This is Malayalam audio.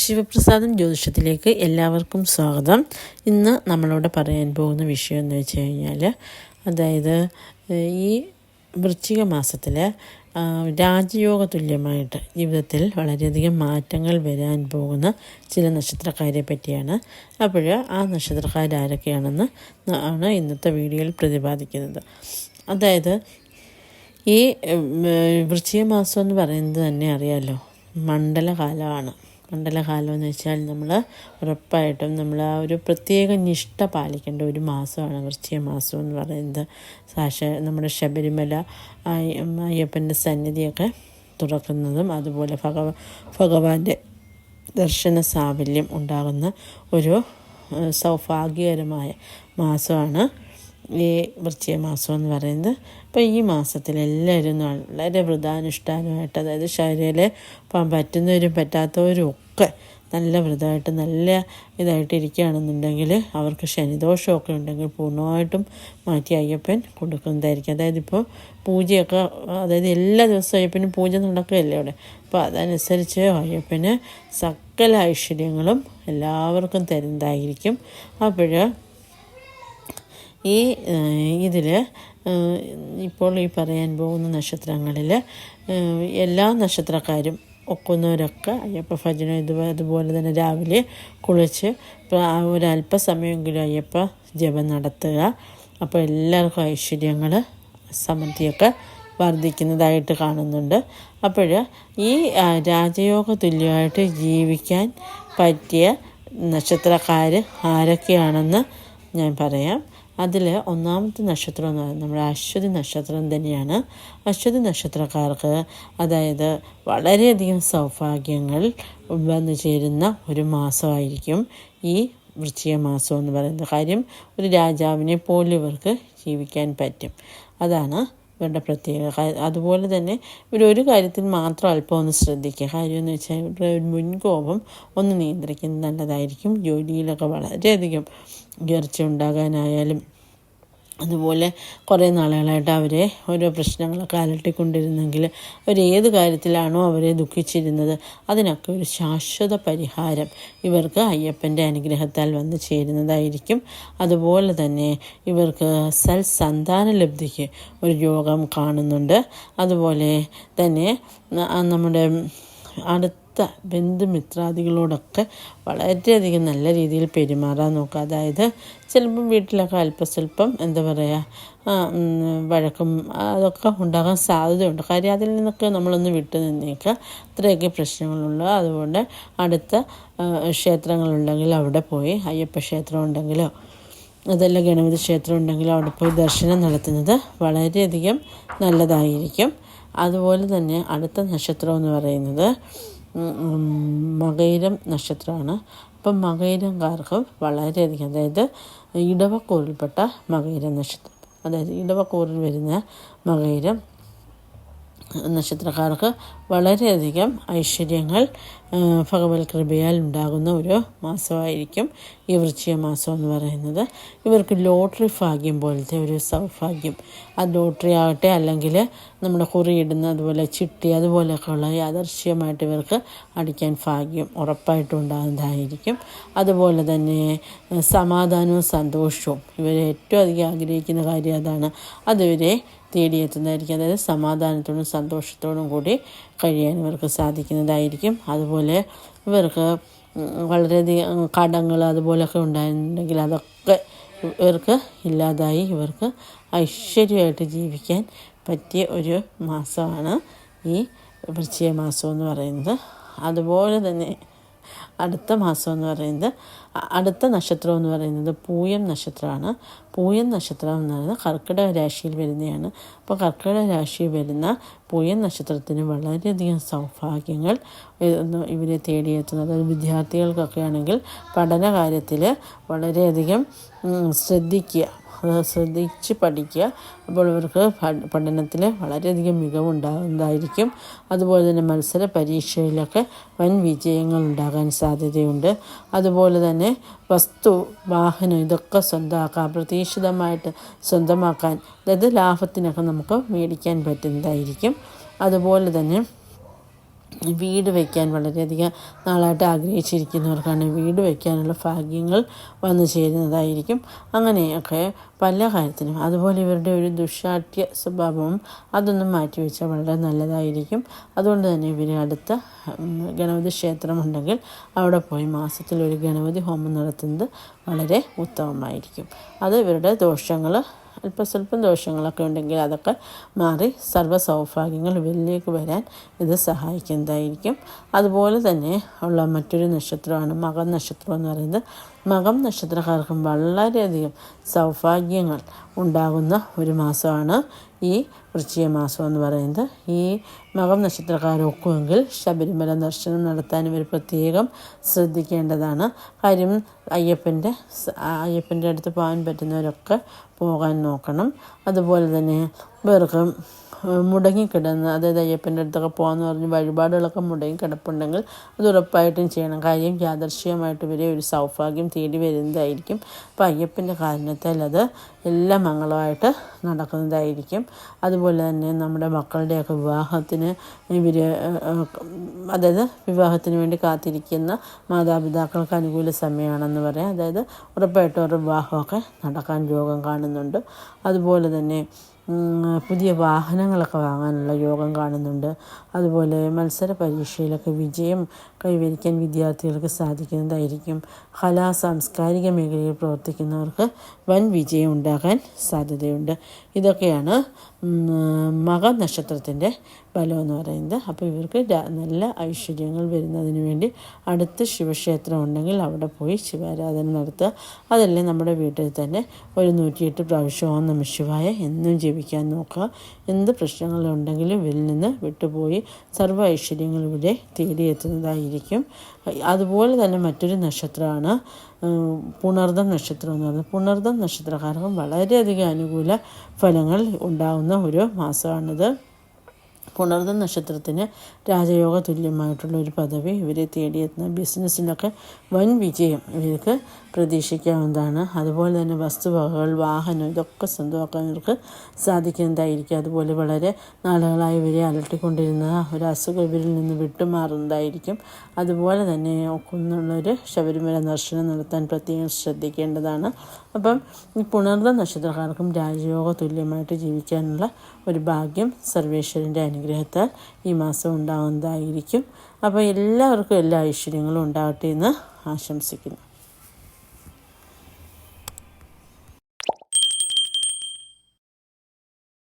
ശിവപ്രസാദം ജ്യോതിഷത്തിലേക്ക് എല്ലാവർക്കും സ്വാഗതം. ഇന്ന് നമ്മളോട് പറയാൻ പോകുന്ന വിഷയം എന്ന് വെച്ച് കഴിഞ്ഞാൽ അതായത് ഈ വൃശ്ചിക മാസത്തിൽ രാജയോഗ തുല്യമായിട്ട് ജീവിതത്തിൽ വളരെയധികം മാറ്റങ്ങൾ വരാൻ പോകുന്ന ചില നക്ഷത്രക്കാരെ പറ്റിയാണ്. അപ്പോൾ ആ നക്ഷത്രക്കാരാരൊക്കെയാണെന്ന് ആണ് ഇന്നത്തെ വീഡിയോയിൽ പ്രതിപാദിക്കുന്നത്. അതായത് ഈ വൃശ്ചിക മാസം എന്ന് പറയുന്നത് തന്നെ അറിയാമല്ലോ മണ്ഡലകാലമാണ്. മണ്ഡലകാലം എന്ന് വെച്ചാൽ നമ്മൾ ഉറപ്പായിട്ടും നമ്മൾ ആ ഒരു പ്രത്യേക നിഷ്ഠ പാലിക്കേണ്ട ഒരു മാസമാണ് വൃശ്ചിക മാസം എന്ന് പറയുന്നത്. സാക്ഷ നമ്മുടെ ശബരിമല അയ്യ- അയ്യപ്പന്റെ സന്നിധിയൊക്കെ തുറക്കുന്നതും അതുപോലെ ഭഗവ ഭഗവാന്റെ ദർശന സാഫല്യം ഉണ്ടാകുന്ന ഒരു സൗഭാഗ്യകരമായ മാസമാണ് ഈ വൃശ്ചിക മാസം എന്ന് പറയുന്നത്. അപ്പോൾ ഈ മാസത്തിൽ എല്ലാവരും വളരെ വ്രതാനുഷ്ഠാനമായിട്ട് അതായത് ശരീരയിൽ പോകാൻ പറ്റുന്നവരും പറ്റാത്തവരും ഒക്കെ നല്ല വ്രതമായിട്ട് നല്ല ഇതായിട്ട് ഇരിക്കുകയാണെന്നുണ്ടെങ്കിൽ അവർക്ക് ശനിദോഷമൊക്കെ ഉണ്ടെങ്കിൽ പൂർണമായിട്ടും മാറ്റി അയ്യപ്പൻ കൊടുക്കുന്നതായിരിക്കും. അതായത് ഇപ്പോൾ പൂജയൊക്കെ അതായത് എല്ലാ ദിവസവും അയ്യപ്പനും പൂജ നടക്കുകയല്ലേ അവിടെ? അപ്പോൾ അതനുസരിച്ച് അയ്യപ്പന് സകല ഐശ്വര്യങ്ങളും എല്ലാവർക്കും തരുന്നതായിരിക്കും. അപ്പോൾ ഈ ഇതിൽ ഇപ്പോൾ ഈ പറയാൻ പോകുന്ന നക്ഷത്രങ്ങളിൽ എല്ലാ നക്ഷത്രക്കാരും ഒക്കുന്നവരൊക്കെ അയ്യപ്പ ഭജന ഇത് അതുപോലെ തന്നെ രാവിലെ കുളിച്ച് ഒരല്പസമയമെങ്കിലും അയ്യപ്പ ജപം നടത്തുക. അപ്പോൾ എല്ലാവർക്കും ഐശ്വര്യങ്ങൾ സമൃദ്ധിയൊക്കെ വർദ്ധിക്കുന്നതായിട്ട് കാണുന്നുണ്ട്. അപ്പോൾ ഈ രാജയോഗ തുല്യമായിട്ട് ജീവിക്കാൻ പറ്റിയ നക്ഷത്രക്കാർ ആരൊക്കെയാണെന്ന് ഞാൻ പറയാം. അതിൽ ഒന്നാമത്തെ നക്ഷത്രം എന്ന് പറയുന്നത് നമ്മുടെ അശ്വതി നക്ഷത്രം തന്നെയാണ്. അശ്വതി നക്ഷത്രക്കാർക്ക് അതായത് വളരെയധികം സൗഭാഗ്യങ്ങൾ വന്നു ചേരുന്ന ഒരു മാസമായിരിക്കും ഈ വൃശ്ചിക മാസം എന്ന് പറയുന്നത് കാര്യം. ഒരു രാജാവിനെ പോലും ഇവർക്ക് ജീവിക്കാൻ പറ്റും. അതാണ് ഇവരുടെ പ്രത്യേകത കാ- അതുപോലെ തന്നെ ഇവരൊരു കാര്യത്തിൽ മാത്രം അല്പം ഒന്ന് ശ്രദ്ധിക്കുക. കാര്യം എന്ന് വെച്ചാൽ ഇവരുടെ മുൻകോപം ഒന്ന് നിയന്ത്രിക്കുന്നത് നല്ലതായിരിക്കും. ജോലിയിലൊക്കെ വളരെയധികം ഉയർച്ച ഉണ്ടാകാനായാലും അതുപോലെ കുറേ നാളുകളായിട്ട് അവരെ ഓരോ പ്രശ്നങ്ങളൊക്കെ അലട്ടിക്കൊണ്ടിരുന്നെങ്കിൽ അവരേത് കാര്യത്തിലാണോ അവരെ ദുഃഖിച്ചിരുന്നത് അതിനൊക്കെ ഒരു ശാശ്വത പരിഹാരം ഇവർക്ക് അയ്യപ്പന്റെ അനുഗ്രഹത്താൽ വന്ന് ചേരുന്നതായിരിക്കും. അതുപോലെ തന്നെ ഇവർക്ക് സൽസന്താന ലബ്ധിക്ക് ഒരു യോഗം കാണുന്നുണ്ട്. അതുപോലെ തന്നെ നമ്മുടെ അടുത്ത ബന്ധുമിത്രാദികളോടൊക്കെ വളരെയധികം നല്ല രീതിയിൽ പെരുമാറാൻ നോക്കുക. അതായത് ചിലപ്പം വീട്ടിലൊക്കെ അല്പസ്വല്പം എന്താ പറയുക വഴക്കും അതൊക്കെ ഉണ്ടാകാൻ സാധ്യതയുണ്ട്. കാര്യം അതിൽ നിന്നൊക്കെ നമ്മളൊന്ന് വിട്ടു നിന്നേക്കുക. ഇത്രയൊക്കെ പ്രശ്നങ്ങളുള്ളൂ അതുകൊണ്ട് അടുത്ത ക്ഷേത്രങ്ങളുണ്ടെങ്കിൽ അവിടെ പോയി അയ്യപ്പ ക്ഷേത്രം ഉണ്ടെങ്കിലോ അതല്ല ഗണപതി ക്ഷേത്രം ഉണ്ടെങ്കിൽ അവിടെ പോയി ദർശനം നടത്തുന്നത് വളരെയധികം നല്ലതായിരിക്കും. അതുപോലെ തന്നെ അടുത്ത നക്ഷത്രം എന്ന് പറയുന്നത് മകയിരം നക്ഷത്രമാണ്. അപ്പം മകയിരംകാർക്ക് വളരെയധികം അതായത് ഇടവക്കൂറിൽപ്പെട്ട മകയിരം നക്ഷത്രം. അതായത് ഇടവക്കൂറിൽ വരുന്ന മകയിരം നക്ഷത്രക്കാർക്ക് വളരെയധികം ഐശ്വര്യങ്ങൾ ഭഗവത് കൃപയാൽ ഉണ്ടാകുന്ന ഒരു മാസമായിരിക്കും ഈ വൃശ്ചിക മാസം എന്ന് പറയുന്നത്. ഇവർക്ക് ലോട്ടറി ഭാഗ്യം പോലത്തെ ഒരു സൗഭാഗ്യം. ആ ലോട്ടറി ആകട്ടെ അല്ലെങ്കിൽ നമ്മുടെ കുറിയിടുന്ന അതുപോലെ ചിട്ടി അതുപോലെയൊക്കെയുള്ള യാദർശ്യമായിട്ട് ഇവർക്ക് അടിക്കാൻ ഭാഗ്യം ഉറപ്പായിട്ടും ഉണ്ടാകുന്നതായിരിക്കും. അതുപോലെ തന്നെ സമാധാനവും സന്തോഷവും. ഇവർ ഏറ്റവും അധികം ആഗ്രഹിക്കുന്ന കാര്യം അതാണ്. അതിവരെ തേടിയെത്തുന്നതായിരിക്കും അതായത് സമാധാനത്തോടും സന്തോഷത്തോടും കൂടി കഴിയാൻ ഇവർക്ക് സാധിക്കുന്നതായിരിക്കും. അതുപോലെ ഇവർക്ക് വളരെയധികം കടങ്ങൾ അതുപോലൊക്കെ ഉണ്ടായിരുന്നുണ്ടെങ്കിൽ അതൊക്കെ ഇവർക്ക് ഇല്ലാതായി ഇവർക്ക് ഐശ്വര്യമായിട്ട് ജീവിക്കാൻ പറ്റിയ ഒരു മാസമാണ് ഈ വൃശ്ചിക മാസം എന്ന് പറയുന്നത്. അതുപോലെ തന്നെ അടുത്ത മാസം എന്ന് പറയുന്നത് അടുത്ത നക്ഷത്രം എന്ന് പറയുന്നത് പൂയം നക്ഷത്രമാണ്. പൂയം നക്ഷത്രം എന്ന് പറയുന്നത് കർക്കിടക രാശിയിൽ വരുന്നതാണ്. അപ്പോൾ കർക്കിടക രാശിയിൽ വരുന്ന പൂയം നക്ഷത്രത്തിന് വളരെയധികം സൗഭാഗ്യങ്ങൾ ഇവരെ തേടിയെത്തുന്നത്. വിദ്യാർത്ഥികൾക്കൊക്കെ ആണെങ്കിൽ പഠന കാര്യത്തിൽ വളരെയധികം ശ്രദ്ധിക്കുക. ശ്രദ്ധിച്ച് പഠിക്കുക. അപ്പോൾ ഇവർക്ക് പഠനത്തിൽ വളരെയധികം മികവുണ്ടാകുന്നതായിരിക്കും അതുപോലെ തന്നെ മത്സര പരീക്ഷയിലൊക്കെ വൻ വിജയങ്ങൾ ഉണ്ടാകാൻ സാധ്യതയുണ്ട്. അതുപോലെ തന്നെ വസ്തു വാഹനം ഇതൊക്കെ സ്വന്തമാക്കാം അപ്രതീക്ഷിതമായിട്ട് സ്വന്തമാക്കാൻ അതായത് ലാഭത്തിനൊക്കെ നമുക്ക് മേടിക്കാൻ പറ്റുന്നതായിരിക്കും. അതുപോലെ തന്നെ വീട് വയ്ക്കാൻ വളരെയധികം നാളായിട്ട് ആഗ്രഹിച്ചിരിക്കുന്നവർക്കാണ് വീട് വയ്ക്കാനുള്ള ഭാഗ്യങ്ങൾ വന്നു ചേരുന്നതായിരിക്കും. അങ്ങനെയൊക്കെ പല കാര്യത്തിനും അതുപോലെ ഇവരുടെ ഒരു ദുഷാഠ്യ സ്വഭാവവും അതൊന്നും മാറ്റിവെച്ചാൽ വളരെ നല്ലതായിരിക്കും. അതുകൊണ്ട് തന്നെ ഇവർ അടുത്ത ഗണപതി ക്ഷേത്രമുണ്ടെങ്കിൽ അവിടെ പോയി മാസത്തിൽ ഒരു ഗണപതി ഹോമം നടത്തുന്നത് വളരെ ഉത്തമമായിരിക്കും. അത് ഇവരുടെ ദോഷങ്ങൾ അല്പം സ്വല്പം ദോഷങ്ങളൊക്കെ ഉണ്ടെങ്കിൽ അതൊക്കെ മാറി സർവ സൗഭാഗ്യങ്ങൾ ഇവരിലേക്ക് വരാൻ ഇത് സഹായിക്കുന്നതായിരിക്കും. അതുപോലെ തന്നെ ഉള്ള മറ്റൊരു നക്ഷത്രമാണ് മകം നക്ഷത്രം എന്ന് പറയുന്നത്. മകം നക്ഷത്രക്കാർക്കും വളരെയധികം സൗഭാഗ്യങ്ങൾ ഉണ്ടാകുന്ന ഒരു മാസമാണ് ഈ വൃശ്ചിക മാസം എന്ന് പറയുന്നത്. ഈ മകം നക്ഷത്രക്കാരൊക്കുമെങ്കിൽ ശബരിമല ദർശനം നടത്താൻ ഇവർ പ്രത്യേകം ശ്രദ്ധിക്കേണ്ടതാണ്. കാര്യം അയ്യപ്പന്റെ അയ്യപ്പന്റെ അടുത്ത് പോകാൻ പറ്റുന്നവരൊക്കെ പോകാൻ നോക്കണം. അതുപോലെ തന്നെ ഇവർക്ക് മുടങ്ങിക്കിടന്ന് അതായത് അയ്യപ്പന്റെ അടുത്തൊക്കെ പോകാമെന്ന് പറഞ്ഞ് വഴിപാടുകളൊക്കെ മുടങ്ങി കിടപ്പുണ്ടെങ്കിൽ അത് ഉറപ്പായിട്ടും ചെയ്യണം. കാര്യം യാദർശികമായിട്ട് ഇവരെ ഒരു സൗഭാഗ്യം തേടി വരുന്നതായിരിക്കും. അപ്പോൾ അയ്യപ്പന്റെ കാരണത്താൽ അത് എല്ലാ മംഗളമായിട്ട് നടക്കുന്നതായിരിക്കും. അതുപോലെ തന്നെ നമ്മുടെ മക്കളുടെയൊക്കെ വിവാഹത്തിന് ഇവർ അതായത് വിവാഹത്തിന് വേണ്ടി കാത്തിരിക്കുന്ന മാതാപിതാക്കൾക്ക് അനുകൂല സമയമാണെന്ന് പറയാം. അതായത് ഉറപ്പായിട്ടും അവരുടെ വിവാഹമൊക്കെ നടക്കാൻ യോഗം കാണുന്നുണ്ട്. അതുപോലെ തന്നെ പുതിയ വാഹനങ്ങളൊക്കെ വാങ്ങാനുള്ള യോഗം കാണുന്നുണ്ട്. അതുപോലെ മത്സര പരീക്ഷയിലൊക്കെ വിജയം കൈവരിക്കാൻ വിദ്യാർത്ഥികൾക്ക് സാധിക്കുന്നതായിരിക്കും. കലാ സാംസ്കാരിക മേഖലയിൽ പ്രവർത്തിക്കുന്നവർക്ക് വൻ വിജയം ഉണ്ടാകാൻ സാധ്യതയുണ്ട്. ഇതൊക്കെയാണ് മക നക്ഷത്രത്തിന്റെ ബലം എന്ന് പറയുന്നത്. അപ്പോൾ ഇവർക്ക് നല്ല ഐശ്വര്യങ്ങൾ വരുന്നതിന് വേണ്ടി അടുത്ത് ശിവക്ഷേത്രം ഉണ്ടെങ്കിൽ അവിടെ പോയി ശിവാരാധന നടത്തുക. അതല്ലേ നമ്മുടെ വീട്ടിൽ തന്നെ ഒരു നൂറ്റിയെട്ട് പ്രാവശ്യം ഓം നമ ശിവായ എന്നും ജപിക്കാൻ നോക്കുക. എന്ത് പ്രശ്നങ്ങളുണ്ടെങ്കിലും ഇവരിൽ നിന്ന് വിട്ടുപോയി സർവ ഐശ്വര്യങ്ങൾ ഇവിടെ തേടിയെത്തുന്നതായിരിക്കും. അതുപോലെ തന്നെ മറ്റൊരു നക്ഷത്രമാണ് പുണർദം നക്ഷത്രം എന്ന് പറയുന്നത്. പുണർദം നക്ഷത്രക്കാർക്കും വളരെയധികം അനുകൂല ഫലങ്ങൾ ഉണ്ടാകുന്ന ഒരു മാസമാണിത്. പുണർദ നക്ഷത്രത്തിന് രാജയോഗ തുല്യമായിട്ടുള്ള ഒരു പദവി ഇവരെ തേടിയെത്തുന്ന ബിസിനസ്സിലൊക്കെ വൻ വിജയം ഇവർക്ക് പ്രതീക്ഷിക്കാവുന്നതാണ്. അതുപോലെ തന്നെ വസ്തുവകകൾ വാഹനം ഇതൊക്കെ സ്വന്തമാക്കാൻ ഇവർക്ക് സാധിക്കുന്നതായിരിക്കും. അതുപോലെ വളരെ നാളുകളായി ഇവരെ അലട്ടിക്കൊണ്ടിരുന്ന ഒരു അസുഖം ഇവരിൽ നിന്ന് വിട്ടുമാറുന്നതായിരിക്കും. അതുപോലെ തന്നെ ഒക്കുന്നുള്ളൊരു ശബരിമല ദർശനം നടത്താൻ പ്രത്യേകം ശ്രദ്ധിക്കേണ്ടതാണ്. അപ്പം ഈ പുണർന്ന നക്ഷത്രക്കാർക്കും രാജയോഗ തുല്യമായിട്ട് ജീവിക്കാനുള്ള ഒരു ഭാഗ്യം സർവേശ്വരന്റെ അനുഗ്രഹത്താൽ ഈ മാസം ഉണ്ടാകുന്നതായിരിക്കും അപ്പോൾ എല്ലാവർക്കും എല്ലാ ഐശ്വര്യങ്ങളും ഉണ്ടാകട്ടെ എന്ന് ആശംസിക്കുന്നു.